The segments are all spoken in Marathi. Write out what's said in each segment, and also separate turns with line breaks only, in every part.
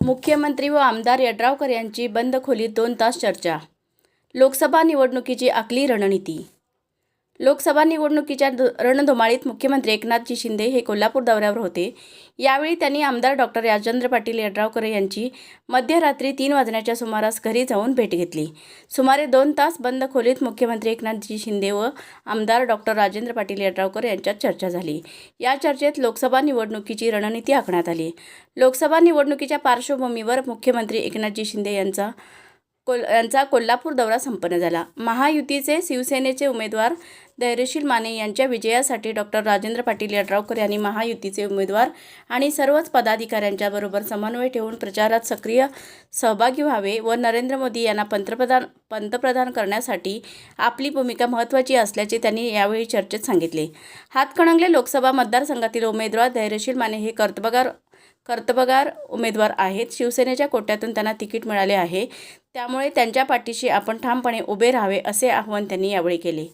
मुख्यमंत्री व आमदार यड्रावकर यांची बंद खोलीत दोन तास चर्चा. लोकसभा निवडणुकीची आखली रणनीती लोकसभा निवडणुकीच्या रणधुमाळीत मुख्यमंत्री एकनाथजी शिंदे हे कोल्हापूर दौऱ्यावर होते. यावेळी त्यांनी आमदार डॉक्टर राजेंद्र पाटील यड्रावकर यांची मध्यरात्री तीन वाजण्याच्या सुमारास घरी जाऊन भेट घेतली. सुमारे दोन तास बंद खोलीत मुख्यमंत्री एकनाथजी शिंदे व आमदार डॉक्टर राजेंद्र पाटील यड्रावकर यांच्यात चर्चा झाली. या चर्चेत लोकसभा निवडणुकीची रणनीती आखण्यात आली. लोकसभा निवडणुकीच्या पार्श्वभूमीवर मुख्यमंत्री एकनाथजी शिंदे यांचा कोल यांचा कोल्हापूर दौरा संपन्न झाला. महायुतीचे शिवसेनेचे उमेदवार धैर्यशील माने यांच्या विजयासाठी डॉक्टर राजेंद्र पाटील यड्रावकर यांनी महायुतीचे उमेदवार आणि सर्वच पदाधिकाऱ्यांच्याबरोबर समन्वय ठेवून प्रचारात सक्रिय सहभागी व्हावे व नरेंद्र मोदी यांना पंतप्रधान पंतप्रधान करण्यासाठी आपली भूमिका महत्त्वाची असल्याचे त्यांनी यावेळी चर्चेत सांगितले. हातकणंगले लोकसभा मतदारसंघातील उमेदवार धैर्यशील माने हे कर्तबगार कर्तबगार उमेदवार आहेत. शिवसेनेच्या कोट्यातून त्यांना तिकीट मिळाले आहे. त्यामुळे त्यांच्या पाठीशी आपण ठामपणे उभे राहावे असे आवाहन त्यांनी यावेळी केले.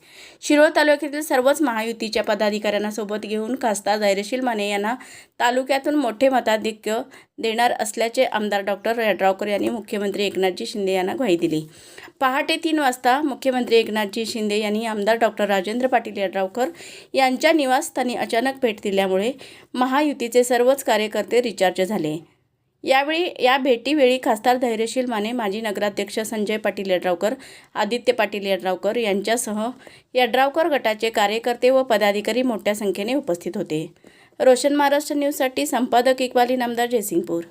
शिरोळ तालुक्यातील सर्वच महायुतीच्या पदाधिकाऱ्यांना सोबत घेऊन खासदार धैर्यशील माने यांना तालुक्यातून मोठे मताधिक्य देणार असल्याचे आमदार डॉक्टर यड्रावकर यांनी मुख्यमंत्री एकनाथजी शिंदे यांना ग्वाही दिली. पहाटे तीन वाजता मुख्यमंत्री एकनाथजी शिंदे यांनी आमदार डॉक्टर राजेंद्र पाटील यड्रावकर यांच्या निवासस्थानी अचानक भेट दिल्यामुळे महायुतीचे सर्वच कार्यकर्ते रिच विचारचे झाले. यावेळी या भेटीवेळी खासदार धैर्यशील माने माजी नगराध्यक्ष संजय पाटील यड्रावकर आदित्य पाटील यड्रावकर यांच्यासह यड्रावकर गटाचे कार्यकर्ते व पदाधिकारी मोठ्या संख्येने उपस्थित होते. रोशन महाराष्ट्र न्यूजसाठी संपादक इक्वाली नामदार जयसिंगपूर.